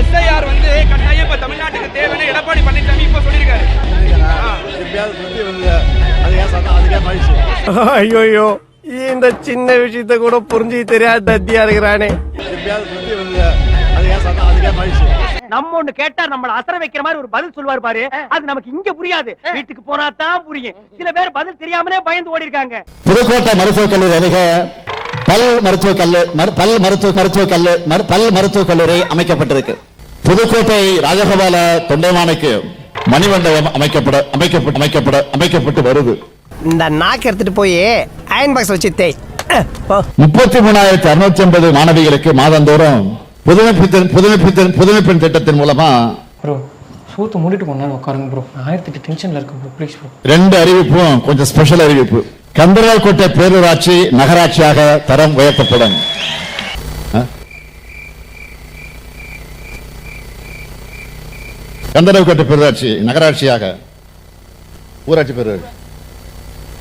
SIR வந்து கட்டாயம் இப்ப தமிழ்நாட்டுக்கு தேவைன்னு எடப்பாடி பழனிசாமி இப்ப சொல்லியிருக்காரு. ஐயோ இந்த சின்ன விஷயத்த கூட புரிஞ்சு தெரியாத தத்தியா இருக்கிறானே. நம்ம ஒண்ணு கேட்டா நம்மள அசர வைக்கிற மாதிரி ஒரு பதில் சொல்லுவாரு பாரு. அது நமக்கு இங்க புரியாது. வீட்டுக்கு போனா தான் புரியும். சில பேர் பதில் தெரியாமலே பயந்து ஓடி இருக்காங்க புதுக்கோட்டை மருத்துவக் கல்லூரி அருகே பல் மருத்துவக் கல்லூரி பல் மருத்துவ மருத்துவக் கல்லூரி பல் மருத்துவக் கல்லூரி அமைக்கப்பட்டிருக்கு. புதுக்கோட்டை ராஜகோபால தொண்டைமானுக்கு மணிமண்டபம் அமைக்கப்பட அமைக்கப்பட்டு அமைக்கப்பட அமைக்கப்பட்டு வருது. இந்த நாக்கு எடுத்துட்டு போய் அயன் பாக்ஸ் வச்சு தேய். முப்பத்தி மூணாயிரத்தி அறுநூத்தி ஐம்பது மாணவிகளுக்கு மாதந்தோறும் புதுமைப்பித்தன் புதுமைப்பித்தன் புதுமைப்பெண் திட்டத்தின் மூலமா ப்ரோ சூத்து மூடிட்டு நேரம் உட்காருங்க ப்ரோ. ஆயிரத்தி டென்ஷன்ல இருக்கு ப்ரோ ப்ளீஸ் ப்ரோ. ரெண்டு அறிவிப்பும் கொஞ்சம் ஸ்பெஷல் அறிவிப்பு. கந்தரால்கோட்டை பேரூராட்சி நகராட்சியாக தரம் உயர்த்தப்படும். ஆ? கந்தரால்கோட்டை பேரூராட்சி நகராட்சியாக. ஊராட்சி பேரூராட்சி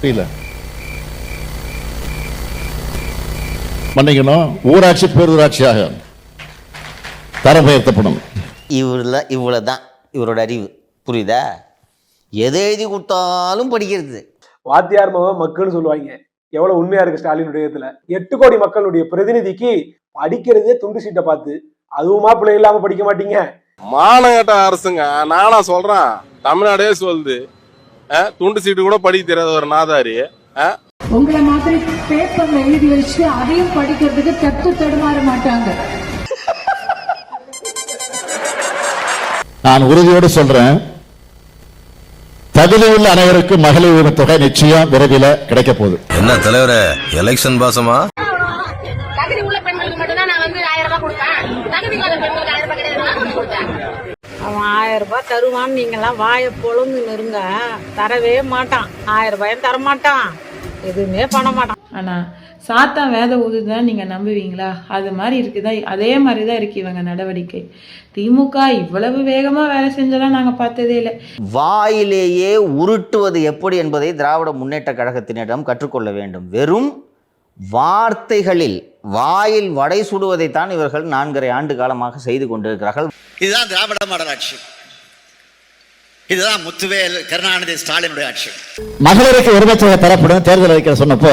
புரியல. மன்னிக்கணும் ஊராட்சி பேரூராட்சியாக தரம் உயர்த்தப்படும். இவரில் இவ்வளோ தான் இவரோட அறிவு. புரியுதா? எதை எழுதி கொடுத்தாலும் படிக்கிறது. வாத்தியார் மகன் மக்கள்னு சொல்லுவாங்க. எவ்வளவு உண்மையா இருக்கு ஸ்டாலினுடைய இதுல? எட்டு கோடி மக்களுடைய பிரதிநிதிக்கு படிக்கிறதே துண்டு சீட்டை பார்த்து. அதுவுமா பிள்ளை இல்லாம படிக்க மாட்டீங்க. மானகட்ட அரசுங்க நானா சொல்றேன். தமிழ்நாடே சொல்லுது. துண்டு சீட்டு கூட படிக்க தெரியாத ஒரு நாதாரி. உங்களை மாதிரி பேப்பர்ல எழுதி வச்சு அதையும் படிக்கிறதுக்கு தட்டு தடுமாற மாட்டாங்க. நான் உறுதியோடு சொல்றேன். தகுதி உள்ள அனைவருக்கும் மகளிர் உரிமை தொகை நிச்சயம் விரைவில் கிடைக்க போகுது. என்ன தலைவரே எலெக்ஷன் பாசமா? தகுதி உள்ள பெண்களுக்கு மட்டும்தான் நான் வந்து ஆயிரம் ரூபாய் கொடுப்பேன். தகுதி இல்லாத பெண்களுக்கு ஆயிரம் ரூபாய் கிடையாது. கொடுத்தேன். அவன் ஆயிரம் ரூபாய் தருவான்னு நீங்கெல்லாம் வாயை பொழுந்து இருங்க. தரவே மாட்டான். ஆயிரம் ரூபாயும் தர மாட்டான் எதுவுமே பண்ண மாட்டான். ஆனா சாத்தா வேத ஊதுதான் நீங்க நம்புவீங்களா? அது மாதிரி இருக்குதா? அதே மாதிரி தான் இருக்கு இவங்க நடவடிக்கை. திமுக இவ்வளவு வேகமா வேலை செஞ்செல்லாம் நாங்க பார்த்ததே இல்லை. வாயிலேயே உருட்டுவது எப்படி என்பதை திராவிட முன்னேற்ற கழகத்தினரிடம் கற்றுக்கொள்ள வேண்டும். வெறும் வார்த்தைகளில் வாயில் வடை சுடுவதைத்தான் இவர்கள் நான்கரை ஆண்டு காலமாக செய்து கொண்டிருக்கிறார்கள். இதுதான் திராவிட மாடல் ஆட்சி. இதுதான் முத்துவேல் கருணாநிதி ஸ்டாலினுடைய ஆட்சி. மகளிருக்கு உரிமை தொகை தரப்படும் தேர்தல் அறிக்கை சொன்னப்போ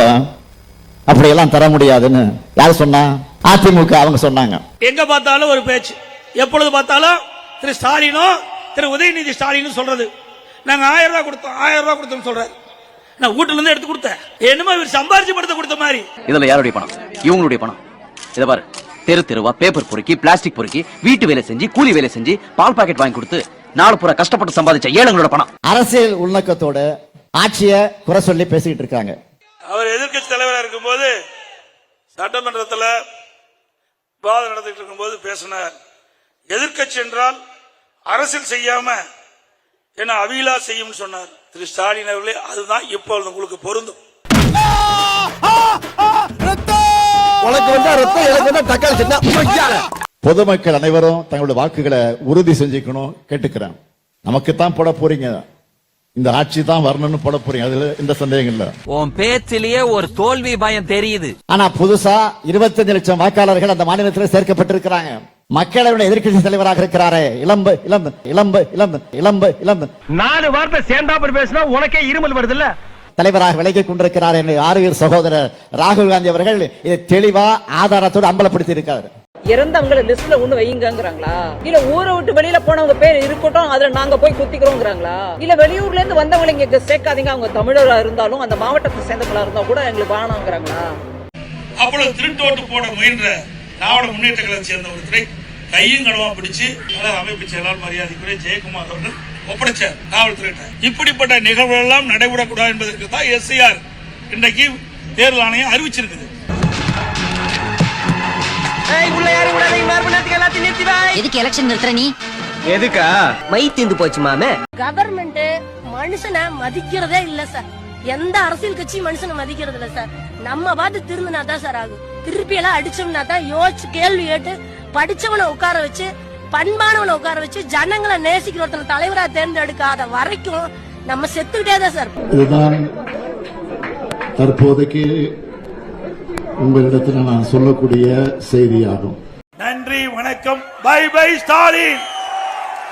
அப்படியெல்லாம் தர முடியாதுன்னு யார் சொன்னா? அதிமுக அவங்க சொன்னாங்க. எங்க பார்த்தாலும் ஒரு பேச்சு. எப்பொழுது பார்த்தாலும் திரு ஸ்டாலினும் திரு உதயநிதி ஸ்டாலினும் சொல்றது. நாங்க ஆயிரம் ரூபாய் கொடுத்தோம் ஆயிரம் ரூபாய் கொடுத்தோம் சொல்றாரு. நான் வீட்டுல இருந்து எடுத்து கொடுத்தேன். என்னமோ இவர் சம்பாரிச்சு படுத்த கொடுத்த மாதிரி. இதுல யாருடைய பணம்? இவங்களுடைய பணம். இத பாரு. தெரு தெருவா பேப்பர் பொறுக்கி பிளாஸ்டிக் பொறுக்கி வீட்டு வேலை செஞ்சு கூலி வேலை செஞ்சு பால் பாக்கெட் வாங்கி கொடுத்து நாலு பூரா கஷ்டப்பட்டு சம்பாதிச்ச ஏழைங்களோட பணம். அரசியல் உள்நோக்கத்தோட ஆட்சியை குறை சொல்லி பேசிக்கிட்டு இருக்காங்க. அவர் எதிர்க்கட்சி தலைவராக இருக்கும்போது சட்டமன்றத்தில் விவாதம் நடத்திட்டு இருக்கும்போது பேசினார். எதிர்க்கட்சி என்றால் அரசியல் செய்யாம என்ன அவிலா செய்யும் சொன்னார். திரு ஸ்டாலின் அவர்களே அதுதான் இப்பொழுது உங்களுக்கு பொருந்தும். உனக்கு வந்தா ரத்தம் எனக்கு வந்தா தக்காளி சின்ன பொதுமக்கள் அனைவரும் தங்களுடைய வாக்குகளை உறுதி செஞ்சுக்கணும் கேட்டுக்கிறேன். நமக்கு தான் போட போறீங்க. இந்த ஆட்சி தான் வரணும்னு போட போறீங்க. அதுல எந்த சந்தேகம் இல்ல. உன் பேச்சிலேயே ஒரு தோல்வி பயம் தெரியுது. ஆனா புதுசா 25 லட்சம் வாக்காளர்கள் அந்த மாநிலத்தில் சேர்க்கப்பட்டிருக்கிறாங்க. மக்களவையுடைய எதிர்க்கட்சி தலைவராக இருக்கிறாரே. இளம்பு இளம்பு இளம்பு இளம்பு இளம்பு இளம்பு. நாலு வார்த்தை சேர்ந்தாப்பர் பேசினா உனக்கே இருமல் வருது இல்ல தலைவராக விலகிக் கொண்டிருக்கிறார் என்று ஆறுவீர் சகோதரர் ராகுல் காந்தி அவர்கள். இதை தெளிவா ஆதாரத்தோடு அம்பலப்படுத்தி இருக்காரு இறந்தவங்களை லிஸ்ட்ல ஒண்ணு வைங்கிறாங்களா இல்ல ஊரை விட்டு வெளியில போனவங்க பேர் இருக்கட்டும் அதுல நாங்க போய் குத்திக்கிறோங்கிறாங்களா? இல்ல வெளியூர்ல இருந்து வந்தவங்களை இங்க சேர்க்காதீங்க அவங்க தமிழரா இருந்தாலும் அந்த மாவட்டத்தை சேர்ந்தவங்களா இருந்தா கூட எங்களுக்கு வேணாங்கிறாங்களா? அவ்வளவு திருட்டோட்டு போட முயன்ற திராவிட முன்னேற்ற கழகத்தை சேர்ந்த ஒருத்தரை கையும் கனவா பிடிச்சு மலர் அமைப்பு செயலாளர் மரியாதைக்குரிய ஜெயக்குமார் அவர்கள் ஒப்படைச்சார் காவல்துறையிட்ட. இப்படிப்பட்ட நிகழ்வுகள் எல்லாம் நடைபெறக்கூடாது என்பதற்கு தான் எஸ்ஐஆர் இன்றைக்கு தேர்தல் ஆணையம் அறிவிச்சிருக்குது. எதுக்கு எலெக்ஷன் நிறுத்துற நீ? எதுக்கா? மை தீந்து போச்சு மாமே. கவர்மெண்ட் மனுஷனை மதிக்கிறதே இல்ல சார் எந்த அரசியல் கட்சி மனுஷனை மதிக்கிறது இல்ல சார் நம்ம பார்த்து திரும்பினா தான் சார் ஆகும். திருப்பி எல்லாம் அடிச்சோம்னா தான் யோசிச்சு கேள்வி கேட்டு படிச்சவனை உட்கார வச்சு பண்பானவனை உட்கார வச்சு ஜனங்களை நேசிக்கிற ஒருத்தனை தலைவரா தேர்ந்தெடுக்காத வரைக்கும் நம்ம செத்துக்கிட்டே தான் சார் இதுதான் தற்போதைக்கு உங்களிடத்தில் நான் சொல்லக்கூடிய செய்தியாகும். நன்றி வணக்கம். Bye bye Stalin.